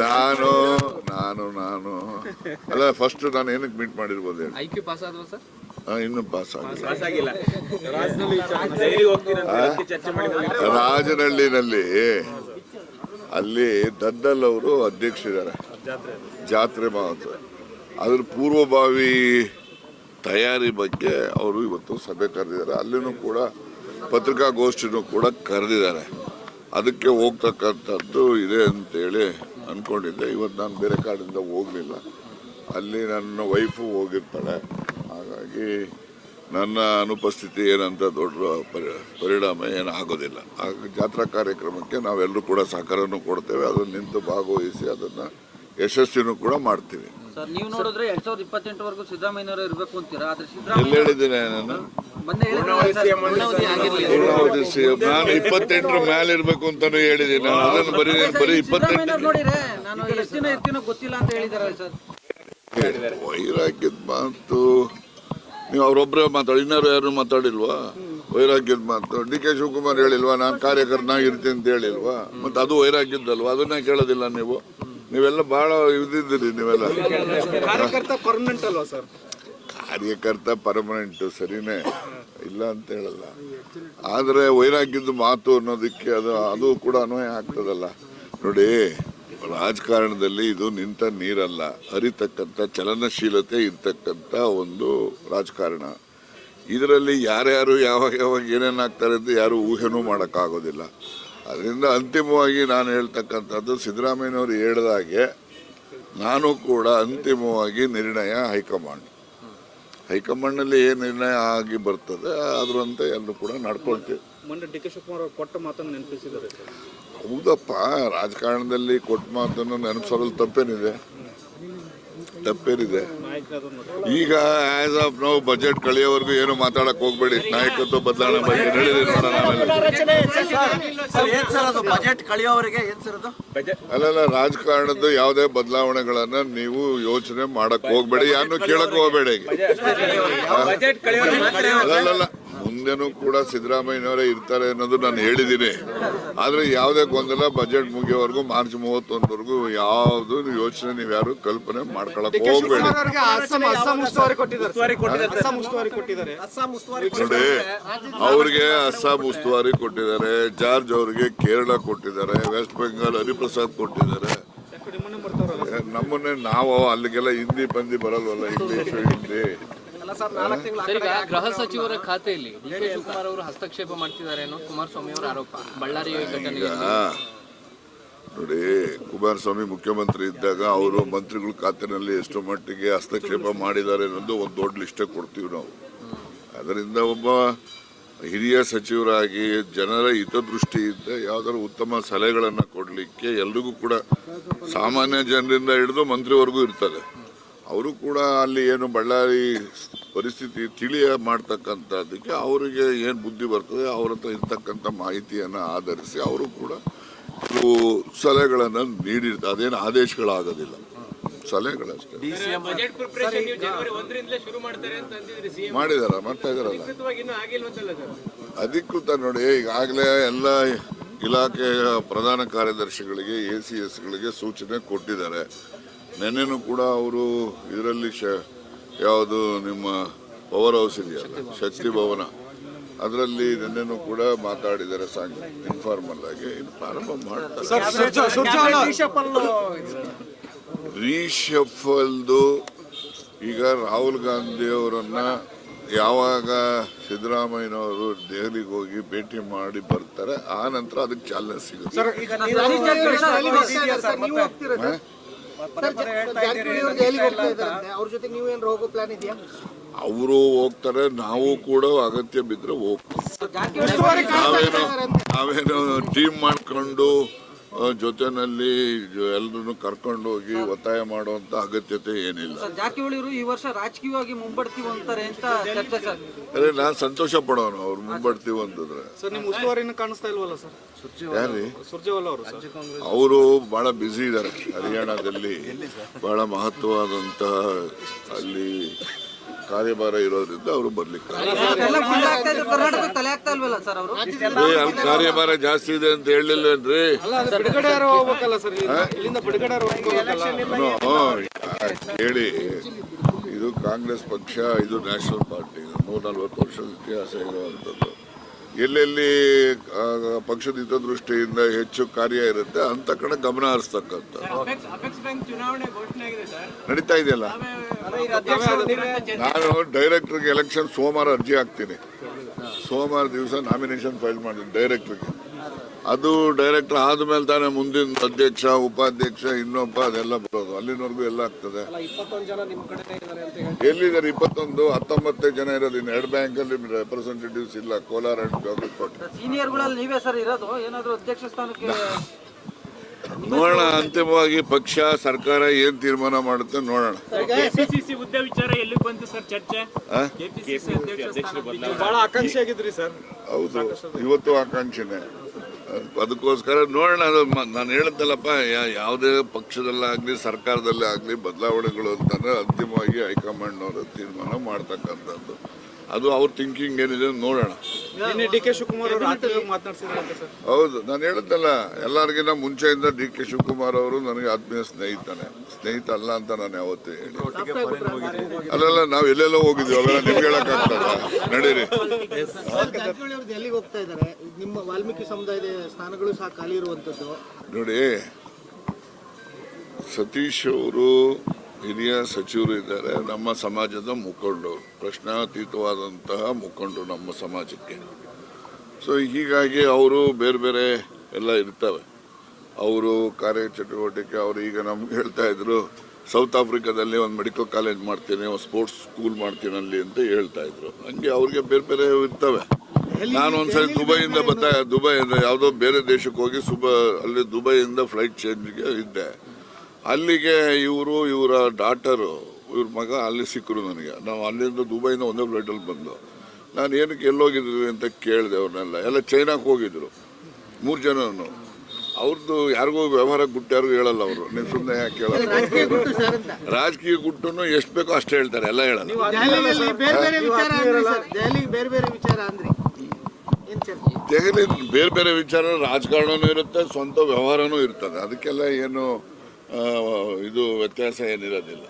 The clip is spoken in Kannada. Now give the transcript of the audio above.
ನಾನು ನಾನು ನಾನು. ಅಲ್ಲ ಫಸ್ಟ್ ನಾನು ಏನಕ್ಕೆ ಮೀಟ್ ಮಾಡಿರ್ಬೋದು ಹೇಳಿ. ಇನ್ನು ಪಾಸ್ ಆದ್ವಾ ಸರ್ ಆ, ಇನ್ನೂ ಪಾಸ್ ಆಗಿಲ್ಲ. ರಾಜನಹಳ್ಳಿನಲ್ಲಿ ಅಲ್ಲಿ ದದ್ದಲ್ ಅವರು ಅಧ್ಯಕ್ಷರಿದ್ದಾರೆ. ಜಾತ್ರೆ ಮಹೋತ್ಸವ. ಅದ್ರ ಪೂರ್ವಭಾವಿ ತಯಾರಿ ಬಗ್ಗೆ ಅವರು ಇವತ್ತು ಸಭೆ ಕರೆದಿದ್ದಾರೆ. ಅಲ್ಲಿನೂ ಕೂಡ ಪತ್ರಿಕಾಗೋಷ್ಠಿನೂ ಕೂಡ ಕರೆದಿದ್ದಾರೆ. ಅದಕ್ಕೆ ಹೋಗ್ತಕ್ಕಂಥದ್ದು ಇದೆ ಅಂತೇಳಿ ಅಂದ್ಕೊಂಡಿದ್ದೆ ಇವತ್ತು ನಾನು ಬೇರೆ ಕಾಡಿಂದ ಹೋಗಲಿಲ್ಲ. ಅಲ್ಲಿ ನನ್ನ ವೈಫು ಹೋಗಿರ್ತಾಳೆ. ಹಾಗಾಗಿ ನನ್ನ ಅನುಪಸ್ಥಿತಿ ಏನಂತ ದೊಡ್ಡ ಪರಿ ಪರಿಣಾಮ ಏನು ಆಗೋದಿಲ್ಲ ಹಾಗಾಗಿ ಜಾತ್ರಾ ಕಾರ್ಯಕ್ರಮಕ್ಕೆ ನಾವೆಲ್ಲರೂ ಕೂಡ ಸಹಕಾರನು ಕೊಡ್ತೇವೆ. ಅದನ್ನು ನಿಂತು ಭಾಗವಹಿಸಿ ಅದನ್ನು ಯಶಸ್ವಿನೂ ಕೂಡ ಮಾಡ್ತೀವಿ. ಸರ್ ನೀವು ನೋಡಿದ್ರೆ ಎರಡ್ ಸಾವಿರದ ಇಪ್ಪತ್ತೆಂಟವರೆಗೂ ಸಿದ್ದರಾಮಯ್ಯನವರು ಇರಬೇಕು ಅಂತೀರಾ? ಆದ್ರೆ ಎಲ್ಲಿ ಸಿದ್ದರಾಮಯ್ಯ ಹೇಳಿದ್ದೀನಿ ನಾನು? ನಾನು ಇಪ್ಪತ್ತೆಂಟರ ಮೇಲೆ ಇರ್ಬೇಕು ಅಂತಾನು ಹೇಳಿದ್ದೀನಿ. ನಾನು ಅದನ್ನು ಬರೀ ಬರೀ ಇಪ್ಪತ್ತೆಂಟು ನೋಡಿದ್ರೆ ನಾನು ಎಷ್ಟು ದಿನ ಗೊತ್ತಿಲ್ಲ ಅಂತ ಹೇಳಿದಾರೆ ಸರ್. ವೈರಾಗ್ಯದ ಮಾತು. ನೀವು ಅವರೊಬ್ಬರೇ ಮಾತಾಡಿ ಇನ್ನಾರು ಯಾರು ಮಾತಾಡಿಲ್ವಾ? ವೈರಾಗ್ಯದ ಮಾತು. ಡಿ ಕೆ ಶಿವಕುಮಾರ್ ಹೇಳಿಲ್ವಾ ನಾನು ಕಾರ್ಯಕರ್ತನಾಗಿರ್ತೀನಿ ಅಂತ ಹೇಳಿಲ್ವಾ? ಮತ್ತೆ ಅದು ವೈರಾಗ್ಯದಲ್ವಾ ಅದನ್ನೇ ಕೇಳೋದಿಲ್ಲ ನೀವು. ನೀವೆಲ್ಲ ಬಹಳ ಇದಿದ್ದೀರಿ ನೀವೆಲ್ಲ. ಕಾರ್ಯಕರ್ತ ಪರ್ಮನೆಂಟ್, ಸರಿನೇ? ಇಲ್ಲ ಅಂತ ಹೇಳಲ್ಲ. ಆದರೆ ವೈರಾಗ್ಯದ ಮಾತು ಅನ್ನೋದಕ್ಕೆ ಅದು ಅದು ಕೂಡ ಅನ್ವಯ ಆಗ್ತದಲ್ಲ. ನೋಡಿ, ರಾಜಕಾರಣದಲ್ಲಿ ಇದು ನಿಂತ ನೀರಲ್ಲ. ಹರಿತಕ್ಕಂಥ, ಚಲನಶೀಲತೆ ಇರ್ತಕ್ಕಂಥ ಒಂದು ರಾಜಕಾರಣ. ಇದರಲ್ಲಿ ಯಾರ್ಯಾರು ಯಾವಾಗ ಯಾವಾಗ ಏನೇನಾಗ್ತಾರೆ ಅಂತ ಯಾರು ಊಹೆನೂ ಮಾಡೋಕ್ಕಾಗೋದಿಲ್ಲ. ಅದರಿಂದ ಅಂತಿಮವಾಗಿ ನಾನು ಹೇಳ್ತಕ್ಕಂಥದ್ದು, ಸಿದ್ದರಾಮಯ್ಯನವರು ಹೇಳಿದಾಗೆ, ನಾನು ಕೂಡ ಅಂತಿಮವಾಗಿ ನಿರ್ಣಯ ಹೈಕಮಾಂಡ್. ಹೈಕಮಾಂಡ್ನಲ್ಲಿ ಏನು ನಿರ್ಣಯ ಆಗಿ ಬರ್ತದೆ ಅದರಂತೆ ಎಲ್ಲರೂ ಕೂಡ ನಡ್ಕೊಳ್ತೀವಿ. ಮೊನ್ನೆ ಡಿ ಕೆ ಶಿವಕುಮಾರ್ ಅವರು ಕೊಟ್ಟ ಮಾತನ್ನು ನೆನಪಿಸಿದ್ದಾರೆ. ಹೌದಪ್ಪ ರಾಜಕಾರಣದಲ್ಲಿ ಕೊಟ್ಟ ಮಾತನ್ನು ನೆನಪಿಸೋದ್ರಲ್ಲಿ ತಪ್ಪೇನಿದೆ. ತಪ್ಪೇನಿದೆ. ಈಗ ಆಸ್ ಆಫ್ ನೋ ಬಜೆಟ್ ಕಳೆಯೋವರೆಗೂ ಏನು ಮಾತಾಡಕ್ ಹೋಗ್ಬೇಡಿ. ನಾಯಕತ್ವ ಬದಲಾವಣೆ ಬಗ್ಗೆ ಅಲ್ಲಲ್ಲ ರಾಜಕಾರಣದ ಯಾವುದೇ ಬದಲಾವಣೆಗಳನ್ನ ನೀವು ಯೋಚನೆ ಮಾಡಕ್ ಹೋಗ್ಬೇಡಿ. ಯಾರನ್ನು ಕೇಳಕ್ ಹೋಗ್ಬೇಡಿ ಅಲ್ಲಲ್ಲ ಮುಂದೆನೂ ಕೂಡ ಸಿದ್ದರಾಮಯ್ಯನವರೇ ಇರ್ತಾರೆ ಅನ್ನೋದು ನಾನು ಹೇಳಿದ್ದೀನಿ. ಆದರೆ ಯಾವುದೇ ಗೊಂದಲ ಬಜೆಟ್ ಮುಗಿಯೋವರೆಗೂ ಮಾರ್ಚ್ ಮೂವತ್ತೊಂದವರೆಗೂ ಯಾವುದು ಯೋಚನೆ ನೀವು ಯಾರು ಕಲ್ಪನೆ ಮಾಡ್ಕೊಳಕ್ ಹೋಗ್ಬೇಡಿ. ಉಸ್ತುವಾರಿ ಕೊಟ್ಟಿದ್ದಾರೆ ಅಸ್ಸಾಂ ಉಸ್ತುವಾರಿ ಕೊಟ್ಟಿದ್ದಾರೆ. ನೋಡಿ ಅವ್ರಿಗೆ ಅಸ್ಸಾಂ ಉಸ್ತುವಾರಿ ಕೊಟ್ಟಿದ್ದಾರೆ. ಜಾರ್ಜ್ ಅವರಿಗೆ ಕೇರಳ ಕೊಟ್ಟಿದ್ದಾರೆ. ವೆಸ್ಟ್ ಬೆಂಗಾಲ್ ಹರಿಪ್ರಸಾದ್ ಕೊಟ್ಟಿದ್ದಾರೆ. ನಿಮ್ಮನ್ನ ನಮ್ಮನ್ನೇ ನಾವು ಅಲ್ಲಿಗೆಲ್ಲ ಹಿಂದಿ ಬಂದಿ ಬರಲ್ವಲ್ಲ ಇಂಗ್ಲೀಷು ಹಿಂದಿ. ಸರ್ ಈಗ ಗೃಹ ಸಚಿವರ ಖಾತೆಯಲ್ಲಿ ಡಿ ಕೆ ಶಿವಕುಮಾರ್ ಅವರು ಹಸ್ತಕ್ಷೇಪ ಮಾಡ್ತಿದ್ದಾರೆ ಅನ್ನೋ ಕುಮಾರಸ್ವಾಮಿ ಅವರ ಆರೋಪ ಬಳ್ಳಾರಿ ನೋಡಿ ಕುಮಾರಸ್ವಾಮಿ ಮುಖ್ಯಮಂತ್ರಿ ಇದ್ದಾಗ ಅವರು ಮಂತ್ರಿಗಳ ಖಾತೆನಲ್ಲಿ ಎಷ್ಟು ಮಟ್ಟಿಗೆ ಹಸ್ತಕ್ಷೇಪ ಮಾಡಿದ್ದಾರೆ ಅನ್ನೋದು ಒಂದು ದೊಡ್ಡ ಲಿಸ್ಟ್ ಕೊಡ್ತೀವಿ ನಾವು. ಅದರಿಂದ ಒಬ್ಬ ಹಿರಿಯ ಸಚಿವರಾಗಿ ಜನರ ಹಿತದೃಷ್ಟಿಯಿಂದ ಯಾವ್ದಾದ್ರು ಉತ್ತಮ ಸಲಹೆಗಳನ್ನು ಕೊಡಲಿಕ್ಕೆ ಎಲ್ರಿಗೂ ಕೂಡ ಸಾಮಾನ್ಯ ಜನರಿಂದ ಹಿಡಿದು ಮಂತ್ರಿವರೆಗೂ ಇರ್ತದೆ. ಅವರು ಕೂಡ ಅಲ್ಲಿ ಏನು ಬಳ್ಳಾರಿ ಪರಿಸ್ಥಿತಿ ತಿಳಿಯ ಮಾಡ್ತಕ್ಕಂಥದ್ದಕ್ಕೆ ಅವರಿಗೆ ಏನು ಬುದ್ಧಿ ಬರ್ತದೆ ಅವ್ರ ಹತ್ರ ಇರ್ತಕ್ಕಂಥ ಮಾಹಿತಿಯನ್ನು ಆಧರಿಸಿ ಅವರು ಕೂಡ ಕೆಲವು ಸಲಹೆಗಳನ್ನು ನೀಡಿರ್ತಾರೆ ಅದೇನು ಆದೇಶಗಳಾಗೋದಿಲ್ಲ. ಸಲಹೆಗಳಷ್ಟೇ. ಬಜೆಟ್ ಪ್ರಿಪರೇಷನ್ ನೀವು ಜನವರಿ ಒಂದರಿಂದಲೇ ಶುರು ಮಾಡ್ತಾರೆ ಅಂತ ಅಂದಿದ್ರಿ ಸಿಎಂ ಮಾಡಿದಾರ ಮಾಡ್ತಾ ಇದಾರಲ್ಲ. ಅಧಿಕೃತ ನೋಡಿ ಈಗಾಗಲೇ ಎಲ್ಲ ಇಲಾಖೆಯ ಪ್ರಧಾನ ಕಾರ್ಯದರ್ಶಿಗಳಿಗೆ ಎ ಸಿ ಎಸ್ಗಳಿಗೆ ಸೂಚನೆ ಕೊಟ್ಟಿದ್ದಾರೆ. ನೆನ್ನೆನೂ ಕೂಡ ಅವರು ಇದರಲ್ಲಿ ಶ ಯಾವುದು ನಿಮ್ಮ ಪವರ್ ಹೌಸ್ ಇದೆಯಲ್ಲ? ಶಕ್ತಿ ಭವನ. ಅದರಲ್ಲಿ ನಿನ್ನೆನೂ ಕೂಡ ಮಾತಾಡಿದ್ದಾರೆ ಸಾಂಗ್ ಇನ್ಫಾರ್ಮಲ್ ಆಗಿ ಪ್ರಾರಂಭ ಮಾಡ್ತಾರೆ. ರೀಶಫಲ್ದು ಈಗ ರಾಹುಲ್ ಗಾಂಧಿ ಅವರನ್ನ ಯಾವಾಗ ಸಿದ್ದರಾಮಯ್ಯನವರು ದೆಹಲಿಗೆ ಹೋಗಿ ಭೇಟಿ ಮಾಡಿ ಬರ್ತಾರೆ ಆ ನಂತರ ಅದಕ್ಕೆ ಚಾಲನೆ ಸಿಗುತ್ತೆ? ಅವ್ರ ಜೊತೆ ನೀವು ಏನಾರು ಹೋಗೋ ಪ್ಲಾನ್ ಇದೆಯಾ? ಅವರು ಹೋಗ್ತಾರೆ ನಾವು ಕೂಡ ಅಗತ್ಯ ಬಿದ್ರೆ ಹೋಗ್ತೀವಿ. ನಾವೇನು ನಾವೇನು ಟೀಮ್ ಮಾಡ್ಕೊಂಡು ಜೊತೆನಲ್ಲಿ ಎಲ್ಲರನ್ನು ಕರ್ಕೊಂಡು ಹೋಗಿ ಒತ್ತಾಯ ಮಾಡುವಂತ ಅಗತ್ಯತೆ ಏನಿಲ್ಲ. ಈ ವರ್ಷ ರಾಜಕೀಯವಾಗಿ ಮುಂಬಡ್ತೀವಿ ಅಂತಾರೆ ಅಂತ ಚರ್ಚೆ ಸರ್. ಅದೇ ನಾನು ಸಂತೋಷ ಪಡೋನು ಅವ್ರು ಮುಂಬಡ್ತೀವಿ ಅಂತಂದ್ರೆ ಸರ್ ನಿಮ್ಮ ಉಸ್ತುವಾರಿನ ಕಾಣಿಸ್ತಾ ಇಲ್ವಲ್ಲ ಸರ್? ಯಾರಿ ಅವರು. ಸರ್. ಅವರು ಬಹಳ ಬ್ಯುಸಿ ಇದ್ದಾರೆ. ಹರಿಯಾಣದಲ್ಲಿ ಬಹಳ ಮಹತ್ವವಾದಂತಹ ಅಲ್ಲಿ ಕಾರ್ಯಭಾರ ಇರೋದ್ರಿಂದ ಅವರು ಬರ್ಲಿಕ್ಕೆ ಅಲ್ಲಿ ಕಾರ್ಯಭಾರ ಜಾಸ್ತಿ ಇದೆ ಅಂತ ಹೇಳಿಲ್ಲೇನ್ರಿ ನಾನು ಹೇಳಿ ಇದು ಕಾಂಗ್ರೆಸ್ ಪಕ್ಷ ಇದು ನ್ಯಾಷನಲ್ ಪಾರ್ಟಿ ನೂರ ನಲ್ವತ್ತು ವರ್ಷದ ಇತಿಹಾಸ ಇರುವಂಥದ್ದು. ಎಲ್ಲೆಲ್ಲಿ ಪಕ್ಷದ ಹಿತದೃಷ್ಟಿಯಿಂದ ಹೆಚ್ಚು ಕಾರ್ಯ ಇರುತ್ತೆ ಅಂತ ಕಡೆ ಗಮನ ಹರಿಸ್ತಕ್ಕಂಥ ನಡೀತಾ ಇದೆಯಲ್ಲ? ನಾನು ಡೈರೆಕ್ಟರ್ಗೆ ಎಲೆಕ್ಷನ್ ಸೋಮವಾರ ಅರ್ಜಿ ಹಾಕ್ತೀನಿ. ಸೋಮವಾರ ದಿವಸ ನಾಮಿನೇಷನ್ ಫೈಲ್ ಮಾಡಿದ್ದೀನಿ ಡೈರೆಕ್ಟರ್ಗೆ. ಅದು ಡೈರೆಕ್ಟರ್ ಆದ್ಮೇಲೆ ತಾನೇ ಮುಂದಿನ ಅಧ್ಯಕ್ಷ ಉಪಾಧ್ಯಕ್ಷ ಇನ್ನೊಬ್ಬ ಅದೆಲ್ಲ ಬರೋದು. ಅಲ್ಲಿನವರೆಗೂ ಎಲ್ಲ ಆಗ್ತದೆ. ಎಲ್ಲಿದ್ದಾರೆ ಇಪ್ಪತ್ತೊಂದು? ಹತ್ತೊಂಬತ್ತು ಜನ ಇರೋದು. ಇನ್ನು ಎರಡು ಬ್ಯಾಂಕಲ್ಲಿ ರೆಪ್ರೆಸೆಂಟೇಟಿವ್ಸ್ ಇಲ್ಲ. ಕೋಲಾರ ಅಂಡ್ ಬಾಗಲಕೋಟೆ ಸೀನಿಯರ್ಗಳಲ್ಲಿ ನೀವೇ ಸರ್ ಇರೋದು? ಏನಾದ್ರು ಅಧ್ಯಕ್ಷ ಸ್ಥಾನಕ್ಕೆ ನೋಡೋಣ. ಅಂತಿಮವಾಗಿ ಪಕ್ಷ ಸರ್ಕಾರ ಏನ್ ತೀರ್ಮಾನ ಮಾಡುತ್ತೆ ನೋಡೋಣ. ಕೆಪಿಸಿಸಿ ಹುದ್ದೆ ವಿಚಾರ ಎಲ್ಲಿಗೆ ಬಂತು ಸರ್ ಚರ್ಚೆ? ಆ? ಕೆಪಿಸಿಸಿ ಅಧ್ಯಕ್ಷರು ಬಹಳ ಆಕಾಂಕ್ಷಿ ಆಗಿದ್ರಿ ಸರ್. ಹೌದು. ಇವತ್ತು ಆಕಾಂಕ್ಷೆನೆ. ಅದಕ್ಕೋಸ್ಕರ ನೋಡೋಣ, ಅದು ನಾನು ಹೇಳುತ್ತಲ್ಲಪ್ಪ ಯಾ- ಯಾವುದೇ ಪಕ್ಷದಲ್ಲಾಗಲಿ ಸರ್ಕಾರದಲ್ಲೇ ಆಗಲಿ ಬದಲಾವಣೆಗಳು ಅಂತಂದ್ರೆ ಅಂತಿಮವಾಗಿ ಹೈಕಮಾಂಡ್ನವರು ತೀರ್ಮಾನ ಮಾಡ್ತಕ್ಕಂಥದ್ದು. ಅದು ಅವ್ರ ಥಿಂಕಿಂಗ್ ಏನಿದೆ ನೋಡೋಣ. ಡಿ ಕೆ ಶಿವಕುಮಾರ್ ಹೌದು ನಾನು ಹೇಳುತ್ತಲ್ಲ ಎಲ್ಲರಿಗಿಂತ ಮುಂಚೆಯಿಂದ ಡಿ ಕೆ ಶಿವಕುಮಾರ್ ಅವರು ನನಗೆ ಆತ್ಮೀಯ ಸ್ನೇಹಿತನೆ. ಸ್ನೇಹಿತ ಅಲ್ಲ ಅಂತ ನಾನು ಯಾವತ್ತೂ ಹೇಳಿ. ಅಲ್ಲಲ್ಲ ನಾವು ಎಲ್ಲೆಲ್ಲ ಹೋಗಿದ್ವಿ ಅವೆಲ್ಲ ನಿಮ್ಗೆ ಹೇಳಕ್ಕಾಗ್ತದ? ನಡೀರಿ. ಜಾರಕಿಹೊಳಿ ಅವ್ರದ್ದು ಎಲ್ಲಿಗೆ ಹೋಗ್ತಾ ಇದ್ದಾರೆ? ನಿಮ್ಮ ವಾಲ್ಮೀಕಿ ಸಮುದಾಯದ ಸ್ಥಾನಗಳು ಸಹ ಖಾಲಿ ಇರುವಂತದ್ದು? ನೋಡಿ ಸತೀಶ್ ಅವರು ಹಿರಿಯ ಸಚಿವರು ಇದ್ದಾರೆ. ನಮ್ಮ ಸಮಾಜದ ಮುಖಂಡರು ಪ್ರಶ್ನಾತೀತವಾದಂತಹ ಮುಖಂಡರು ನಮ್ಮ ಸಮಾಜಕ್ಕೆ. ಸೊ ಹೀಗಾಗಿ ಅವರು ಬೇರೆ ಬೇರೆ ಎಲ್ಲ ಇರ್ತವೆ ಅವರು ಕಾರ್ಯಚಟುವಟಿಕೆ ಅವರು ಈಗ ನಮ್ಗೆ ಹೇಳ್ತಾ ಇದ್ರು ಸೌತ್ ಆಫ್ರಿಕಾದಲ್ಲಿ ಒಂದು ಮೆಡಿಕಲ್ ಕಾಲೇಜ್ ಮಾಡ್ತೀನಿ ಒಂದು ಸ್ಪೋರ್ಟ್ಸ್ ಸ್ಕೂಲ್ ಮಾಡ್ತೀನಿ ಅಲ್ಲಿ ಅಂತ ಹೇಳ್ತಾ ಇದ್ರು. ಹಂಗೆ ಅವ್ರಿಗೆ ಬೇರೆ ಬೇರೆ ಇರ್ತವೆ. ನಾನು ಒಂದ್ಸರಿ ದುಬೈಯಿಂದ ಬರ್ತಾ ದುಬೈಯಿಂದ ಯಾವುದೋ ಬೇರೆ ದೇಶಕ್ಕೆ ಹೋಗಿ ಸುಬ ಅಲ್ಲಿ ದುಬೈಯಿಂದ ಫ್ಲೈಟ್ ಚೇಂಜ್ಗೆ ಇದ್ದೆ. ಅಲ್ಲಿಗೆ ಇವರು ಇವರ ಡಾಟರು ಇವ್ರ ಮಗ ಅಲ್ಲಿ ಸಿಕ್ಕರು ನನಗೆ. ನಾವು ಅಲ್ಲಿಂದ ದುಬೈಯಿಂದ ಒಂದೇ ಫ್ಲೈಟಲ್ಲಿ ಬಂದು ನಾನು ಏನಕ್ಕೆ ಎಲ್ಲೋಗಿದ್ವಿ ಅಂತ ಕೇಳಿದೆ ಅವ್ರನ್ನೆಲ್ಲ. ಎಲ್ಲ ಚೈನಾಕ್ಕೆ ಹೋಗಿದ್ರು ಮೂರು ಜನನು. ಅವ್ರದ್ದು ಯಾರಿಗೂ ವ್ಯವಹಾರ ಗುಟ್ಟು ಯಾರಿಗೂ ಹೇಳಲ್ಲ ಅವರು. ನೀವು ಸುಮ್ಮನೆ ಯಾಕೆ ಕೇಳಲ್ಲ? ರಾಜಕೀಯ ಗುಟ್ಟನ್ನು ಎಷ್ಟು ಬೇಕೋ ಅಷ್ಟೇ ಹೇಳ್ತಾರೆ ಎಲ್ಲ ಹೇಳಲ್ಲ. ದೆಹಲಿಯಲ್ಲಿ ಬೇರೆ ಬೇರೆ ವಿಚಾರ ಅಂದ್ರಿ ಸರ್ ದೆಹಲಿಗೆ ಬೇರೆ ಬೇರೆ ವಿಚಾರ ಅಂದ್ರಿ ಏನ್ ಚರ್ಚೆ ದೆಹಲಿ ಬೇರೆ ಬೇರೆ ವಿಚಾರ ರಾಜಕಾರಣನೂ ಇರುತ್ತೆ ಸ್ವಂತ ವ್ಯವಹಾರನೂ ಇರ್ತದೆ. ಅದಕ್ಕೆಲ್ಲ ಏನು ಇದು ವ್ಯತ್ಯಾಸ ಏನಿರೋದಿಲ್ಲ.